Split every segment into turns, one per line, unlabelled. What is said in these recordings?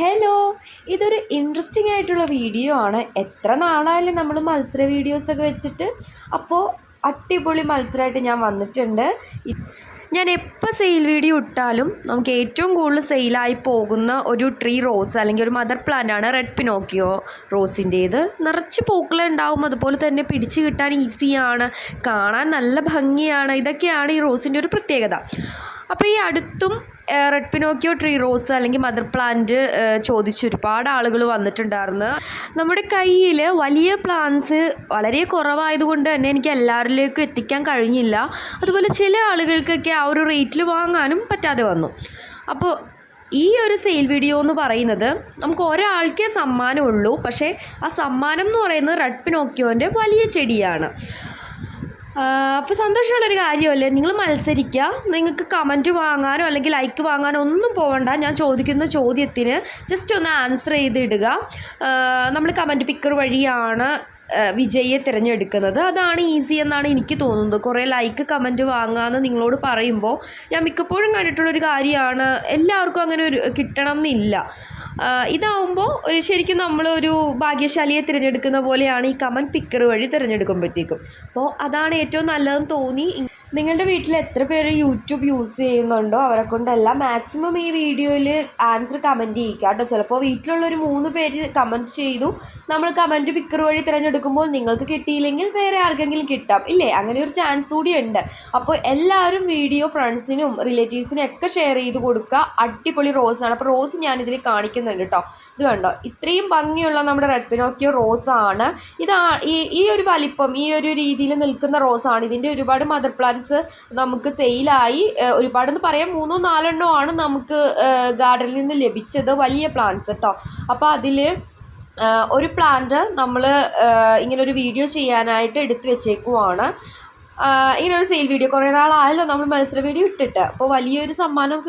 Hello ഇതൊരു interesting ആയിട്ടുള്ള video ആണ്. എത്ര നാളായാലും നമ്മൾ മത്സര വീഡിയോസൊക്കെ വെച്ചിട്ട്. അപ്പോൾ അടിപൊളി മത്സരമായിട്ട് ഞാൻ വന്നിട്ടുണ്ട്. ഞാൻ എപ്പോൾ സെയിൽ വീഡിയോ ഇട്ടാലും നമുക്ക് ഏറ്റവും കൂടുതൽ സെയിലായി പോകുന്ന ഒരു ട്രീ റോസ് അല്ലെങ്കിൽ ഒരു മദർ പ്ലാന്റ് ആണ് റെഡ് പിനോക്കിയോ റോസിന്റേത് നിറച്ച് പൂക്കളുണ്ടാവും അതുപോലെ തന്നെ പിടിച്ച് കിട്ടാൻ ഈസിയാണ് കാണാൻ നല്ല ഭംഗിയാണ്. ഇതൊക്കെയാണ് ഈ റോസിന്റെ ഒരു പ്രത്യേകത. അപ്പോൾ ഈ അടുത്തും റെഡ് പിനോക്കിയോ ട്രീ റോസ് അല്ലെങ്കിൽ മദർ പ്ലാന്റ് ചോദിച്ച് ഒരുപാട് ആളുകൾ വന്നിട്ടുണ്ടായിരുന്നു. നമ്മുടെ കയ്യിൽ വലിയ പ്ലാന്റ്സ് വളരെ കുറവായതുകൊണ്ട് തന്നെ എനിക്ക് എല്ലാവരിലേക്കും എത്തിക്കാൻ കഴിഞ്ഞില്ല. അതുപോലെ ചില ആളുകൾക്കൊക്കെ ആ ഒരു റേറ്റിൽ വാങ്ങാനും പറ്റാതെ വന്നു. അപ്പോൾ ഈ ഒരു സെയിൽ വീഡിയോ എന്ന് പറയുന്നത് നമുക്ക് ഒരാൾക്കേ സമ്മാനമുള്ളൂ. പക്ഷേ ആ സമ്മാനം എന്ന് പറയുന്നത് റെഡ് പിനോക്കിയോന്റെ വലിയ ചെടിയാണ്. അപ്പോൾ സന്തോഷമുള്ളൊരു കാര്യമല്ലേ? നിങ്ങൾ മത്സരിക്കുക. നിങ്ങൾക്ക് കമന്റ് വാങ്ങാനോ അല്ലെങ്കിൽ ലൈക്ക് വാങ്ങാനോ ഒന്നും പോകണ്ട ഞാൻ ചോദിക്കുന്ന ചോദ്യത്തിന് ജസ്റ്റ് ഒന്ന് ആൻസർ ചെയ്തിടുക. നമ്മൾ കമന്റ് പിക്കർ വഴിയാണ് വിജയിയെ തിരഞ്ഞെടുക്കുന്നത്. അതാണ് ഈസി എന്നാണ് എനിക്ക് തോന്നുന്നത്. കുറേ ലൈക്ക് കമന്റ് വാങ്ങാമെന്ന് നിങ്ങളോട് പറയുമ്പോൾ ഞാൻ മിക്കപ്പോഴും കണ്ടിട്ടുള്ളൊരു കാര്യമാണ് എല്ലാവർക്കും അങ്ങനെ ഒരു കിട്ടണം എന്നില്ല. ഇതാവുമ്പോൾ ശരിക്കും നമ്മളൊരു ഭാഗ്യശാലിയെ തിരഞ്ഞെടുക്കുന്ന പോലെയാണ് ഈ കമന്റ് പിക്കർ വഴി തിരഞ്ഞെടുക്കുമ്പോഴത്തേക്കും. അപ്പോൾ അതാണ് ഏറ്റവും നല്ലതെന്ന് തോന്നി. നിങ്ങളുടെ വീട്ടിൽ എത്ര പേര് യൂട്യൂബ് യൂസ് ചെയ്യുന്നുണ്ടോ? അവരെ കൊണ്ടെല്ലാം. മാക്സിമം ഈ വീഡിയോയിൽ ആൻസർ കമന്റ് ചെയ്യിക്കുക കേട്ടോ. ചിലപ്പോൾ വീട്ടിലുള്ളൊരു മൂന്ന് പേര് കമന്റ് ചെയ്തു. നമ്മൾ കമന്റ് പിക്കർ വഴി തിരഞ്ഞെടുക്കുമ്പോൾ നിങ്ങൾക്ക് കിട്ടിയില്ലെങ്കിൽ വേറെ ആർക്കെങ്കിലും കിട്ടാം. ഇല്ലേ? അങ്ങനെ ഒരു ചാൻസ് കൂടി ഉണ്ട്. അപ്പോൾ എല്ലാവരും വീഡിയോ ഫ്രണ്ട്സിനും റിലേറ്റീവ്സിനും ഒക്കെ ഷെയർ ചെയ്ത് കൊടുക്കുക. അടിപൊളി റോസാണ്. അപ്പോൾ റോസ് ഞാനിതിൽ കാണിക്കുന്നുണ്ട് കേട്ടോ ഇത് കണ്ടോ? ഇത്രയും ഭംഗിയുള്ള നമ്മുടെ റെഡ് പിനോക്കിയോ റോസാണ് ഇതാ ഈ ഈ ഒരു വലിപ്പം ഈ ഒരു രീതിയിൽ നിൽക്കുന്ന റോസാണ് ഇതിന്റെ ഒരുപാട് മദർ പ്ലാന്റ്സ് നമുക്ക് സെയിലായി ഒരുപാടെന്ന് പറയാം മൂന്നോ നാലെണ്ണോ ആണ് നമുക്ക് ഗാർഡനിൽ നിന്ന് ലഭിച്ചത് വലിയ പ്ലാന്റ്സ് കേട്ടോ അപ്പോൾ അതിൽ ഒരു പ്ലാന്റ് നമ്മൾ ഇങ്ങനൊരു വീഡിയോ ചെയ്യാനായിട്ട് എടുത്തു വെച്ചേക്കുവാണ്. ഇങ്ങനെ ഒരു സെയിൽ വീഡിയോ കുറേ നാളായല്ലോ നമ്മൾ മത്സര വീഡിയോ ഇട്ടിട്ട്. അപ്പോൾ വലിയൊരു സമ്മാനം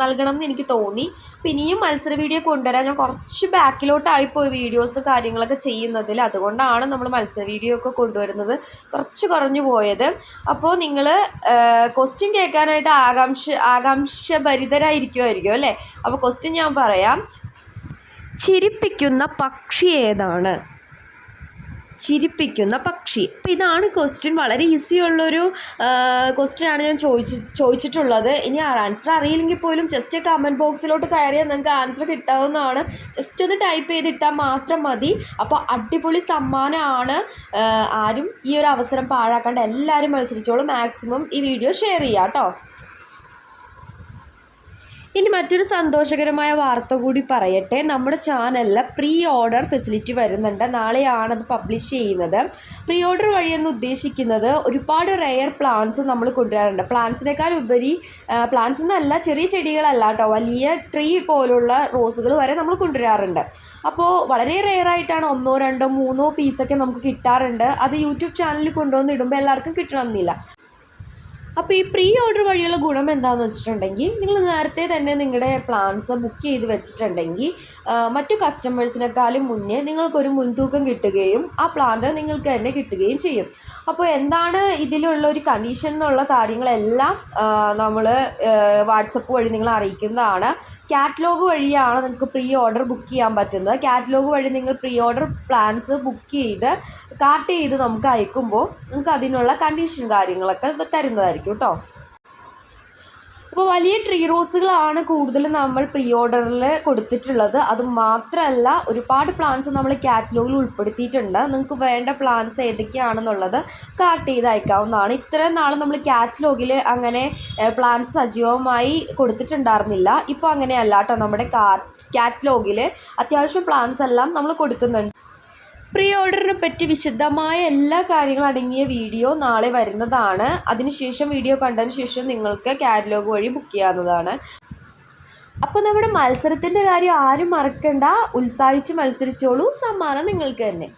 നൽകണം എന്ന് എനിക്ക് തോന്നി. അപ്പോൾ ഇനിയും മത്സര വീഡിയോ കൊണ്ടുവരാൻ ഞാൻ കുറച്ച് ബാക്കിലോട്ടായിപ്പോയി വീഡിയോസ് കാര്യങ്ങളൊക്കെ ചെയ്യുന്നതിൽ. അതുകൊണ്ടാണ് നമ്മൾ മത്സര വീഡിയോ ഒക്കെ കൊണ്ടുവരുന്നത് കുറച്ച് കുറഞ്ഞു പോയത്. അപ്പോൾ നിങ്ങൾ ക്വസ്റ്റ്യൻ കേൾക്കാനായിട്ട് ആകാംക്ഷ ആകാംക്ഷഭരിതരായിരിക്കുമായിരിക്കും അല്ലേ? അപ്പോൾ ക്വസ്റ്റ്യൻ ഞാൻ പറയാം. ചിരിപ്പിക്കുന്ന പക്ഷി ഏതാണ്? ചിരിപ്പിക്കുന്ന പക്ഷി. അപ്പോൾ ഇതാണ് ക്വസ്റ്റ്യൻ വളരെ ഈസി ഉള്ളൊരു ക്വസ്റ്റ്യൻ ആണ് ഞാൻ ചോദിച്ച് ചോദിച്ചിട്ടുള്ളത്. ഇനി ആൻസർ അറിയില്ലെങ്കിൽ പോലും ജസ്റ്റ് കമന്റ് ബോക്സിലോട്ട് കയറിയാൽ നിങ്ങൾക്ക് ആൻസർ കിട്ടാവുന്നതാണ്. ജസ്റ്റ് ഒന്ന് ടൈപ്പ് ചെയ്തിട്ടാൽ മാത്രം മതി. അപ്പോൾ അടിപൊളി സമ്മാനമാണ്. ആരും ഈ ഒരു അവസരം പാഴാക്കാണ്ട് എല്ലാവരും മത്സരിച്ചോളും. മാക്സിമം ഈ വീഡിയോ ഷെയർ ചെയ്യാം കേട്ടോ. ഇനി മറ്റൊരു സന്തോഷകരമായ വാർത്ത കൂടി പറയട്ടെ. നമ്മുടെ ചാനലിൽ പ്രീ ഓർഡർ ഫെസിലിറ്റി വരുന്നുണ്ട്. നാളെയാണ് അത് പബ്ലിഷ് ചെയ്യുന്നത്. പ്രീ ഓർഡർ വഴിയെന്ന് ഉദ്ദേശിക്കുന്നത് ഒരുപാട് റെയർ പ്ലാന്റ്സ് നമ്മൾ കൊണ്ടുവരാറുണ്ട്. പ്ലാന്റ്സിനേക്കാൾ ഉപരി പ്ലാന്റ്സ് എന്നല്ല ചെറിയ ചെടികളല്ല കേട്ടോ വലിയ ട്രീ പോലുള്ള റോസുകൾ വരെ നമ്മൾ കൊണ്ടുവരാറുണ്ട്. അപ്പോൾ വളരെ റെയർ ആയിട്ടാണ് ഒന്നോ രണ്ടോ മൂന്നോ പീസൊക്കെ നമുക്ക് കിട്ടാറുണ്ട്. അത് യൂട്യൂബ് ചാനലിൽ കൊണ്ടുവന്ന് ഇടുമ്പോൾ എല്ലാവർക്കും കിട്ടണമെന്നില്ല. അപ്പോൾ ഈ പ്രീ ഓർഡർ വഴിയുള്ള ഗുണം എന്താണെന്ന് വെച്ചിട്ടുണ്ടെങ്കിൽ നിങ്ങൾ നേരത്തെ തന്നെ നിങ്ങളുടെ പ്ലാൻസ് ബുക്ക് ചെയ്ത് വെച്ചിട്ടുണ്ടെങ്കിൽ മറ്റു കസ്റ്റമേഴ്സിനെക്കാളും മുന്നേ നിങ്ങൾക്കൊരു മുൻതൂക്കം കിട്ടുകയും ആ പ്ലാന്റ് നിങ്ങൾക്ക് തന്നെ കിട്ടുകയും ചെയ്യും. അപ്പോൾ എന്താണ് ഇതിലുള്ള ഒരു കണ്ടീഷൻ എന്നുള്ള കാര്യങ്ങളെല്ലാം നമ്മൾ വാട്സപ്പ് വഴി നിങ്ങൾ അറിയിക്കുന്നതാണ്. കാറ്റലോഗ് വഴിയാണ് നിങ്ങൾക്ക് പ്രീ ഓർഡർ ബുക്ക് ചെയ്യാൻ പറ്റുന്നത്. കാറ്റലോഗ് വഴി നിങ്ങൾ പ്രീ ഓർഡർ പ്ലാൻസ് ബുക്ക് ചെയ്ത് കാർട്ട് ചെയ്ത് നമുക്ക് അയക്കുമ്പോൾ നിങ്ങൾക്ക് അതിനുള്ള കണ്ടീഷൻ കാര്യങ്ങളൊക്കെ തരുന്നതായിരിക്കും കേട്ടോ അപ്പോൾ വലിയ ട്രീ റോസുകളാണ് കൂടുതലും നമ്മൾ പ്രീ ഓർഡറിൽ കൊടുത്തിട്ടുള്ളത്. അത് മാത്രമല്ല ഒരുപാട് പ്ലാന്റ്സ് നമ്മൾ കാറ്റലോഗിൽ ഉൾപ്പെടുത്തിയിട്ടുണ്ട്. നിങ്ങൾക്ക് വേണ്ട പ്ലാന്റ്സ് ഏതൊക്കെയാണെന്നുള്ളത് കാർട്ട് ചെയ്ത് അയക്കാവുന്നതാണ് ഇത്രയും നാൾ നമ്മൾ കാറ്റലോഗിൽ അങ്ങനെ പ്ലാന്റ്സ് സജീവമായി കൊടുത്തിട്ടുണ്ടായിരുന്നില്ല. ഇപ്പോൾ അങ്ങനെയല്ല കേട്ടോ. നമ്മുടെ കാ കാറ്റലോഗിൽ അത്യാവശ്യം പ്ലാന്റ്സ് എല്ലാം നമ്മൾ കൊടുക്കുന്നുണ്ട്. പ്രീ ഓർഡറിനെ പറ്റി വിശദമായ എല്ലാ കാര്യങ്ങളും അടങ്ങിയ വീഡിയോ നാളെ വരുന്നതാണ്. അതിനുശേഷം വീഡിയോ കണ്ടതിന് ശേഷം നിങ്ങൾക്ക് കാറ്റലോഗ് വഴി ബുക്ക് ചെയ്യാവുന്നതാണ്. അപ്പോൾ നമ്മുടെ മത്സരത്തിന്റെ കാര്യം ആരും മറക്കണ്ട. ഉത്സാഹിച്ച് മത്സരിച്ചോളൂ. സമ്മാനം നിങ്ങൾക്ക് തന്നെ.